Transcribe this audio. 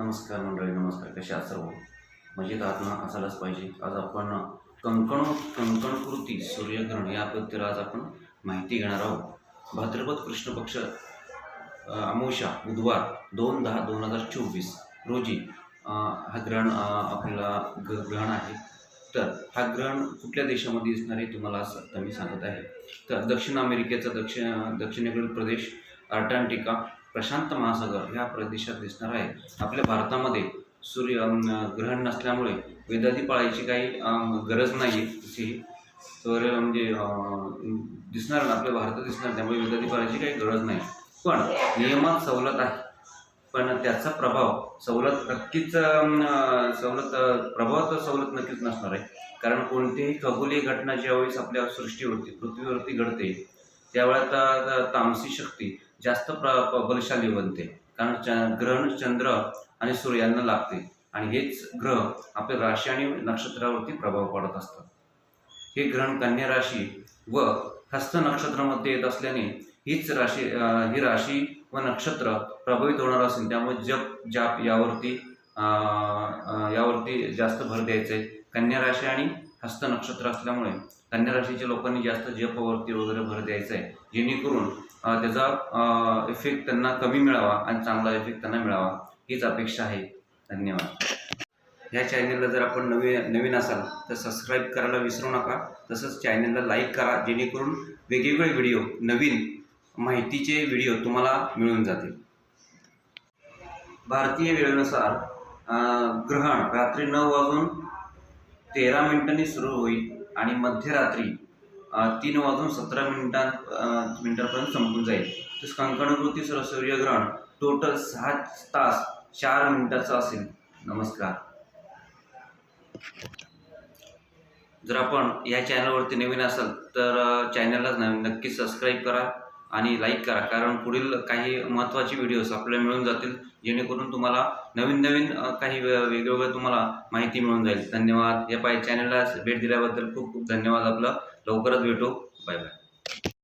नमस्कार मंडळी नमस्कार. कशा आहात सर्व? मजेत आहात ना? असायलाच पाहिजे. आज आपण कंकण कंकणकृती सूर्यग्रहण याबद्दल आज आपण माहिती घेणार आहोत. भाद्रपद कृष्ण पक्ष अ, बुधवार दोन दहा दोन हजार चोवीस रोजी हा ग्रहण आपल्याला ग्रहण आहे. तर हा ग्रहण कुठल्या देशामध्ये दिसणार आहे? तुम्हाला असं मी सांगत आहे. तर दक्षिण अमेरिकेचा दक्षिण दक्षिणेकडील प्रदेश अर्टांटिका प्रशांत महासागर ह्या प्रदेशात दिसणार आहे. आपल्या भारतामध्ये सूर्य ग्रहण नसल्यामुळे वेदादी पाळायची काही गरज नाही आहे तशी तर म्हणजे दिसणार ना आपल्या भारतात दिसणार त्यामुळे वेदादी पाळायची काही गरज नाही. पण नियमात सवलत आहे. पण त्याचा प्रभाव सवलत नक्कीच सवलत प्रभाव तर सवलत नक्कीच नसणार आहे. कारण कोणतीही खगोलीय घटना ज्यावेळेस आपल्या सृष्टीवरती पृथ्वीवरती घडते त्यावेळेस तामसी शक्ती जास्त प्र बलशाली बनते. कारण च ग्रहण चंद्र आणि सूर्यांना लागते. आणि हेच ग्रह आपल्या राशी आणि नक्षत्रावरती प्रभाव पडत असतात. हे ग्रहण कन्या राशी व हस्त नक्षत्रामध्ये येत असल्याने हीच राशी ही राशी व नक्षत्र प्रभावित होणार असेल. त्यामुळे जप जाप यावरती अं, यावरती जास्त भर द्यायचा. आहे कन्या राशी आणि हस्त नक्षत्र असल्यामुळे कन्या राशीच्या लोकांनी जास्त जपवरती वगैरे भर द्यायचा आहे. जेणेकरून त्याचा इफेक्ट त्यांना कमी मिळावा आणि चांगला इफेक्ट त्यांना मिळावा. हीच अपेक्षा आहे. धन्यवाद. ह्या चॅनलला जर आपण नवीन नवीन असाल तर सबस्क्राईब करायला विसरू नका. तसंच चॅनलला लाईक करा. जेणेकरून वेगवेगळे व्हिडिओ नवीन माहितीचे व्हिडिओ तुम्हाला मिळून जातील. भारतीय वेळेनुसार ग्रहण रात्री नऊ वाजून तेरा मिनिटांनी सुरू होईल आणि मध्यरात्री तीन वाजून सतरा मिनिटां मिनिटांपर्यंत संपून जाईल. तसं कंकणकृती सर सूर्यग्रहण टोटल सहा तास चार मिनिटाचं असेल. नमस्कार. जर आपण या चॅनलवरती नवीन असाल तर चॅनलला नक्की सबस्क्राईब करा. आणि लाईक करा. कारण पुढील काही महत्त्वाचे व्हिडिओज आपल्याला मिळून जातील जेणेकरून तुम्हाला नवीन नवीन काही वेगवेगळ्या तुम्हाला माहिती मिळून जाईल. धन्यवाद. या पाय चॅनलला भेट दिल्याबद्दल खूप खूप धन्यवाद आपलं. लवकरच भेटू. Bye bye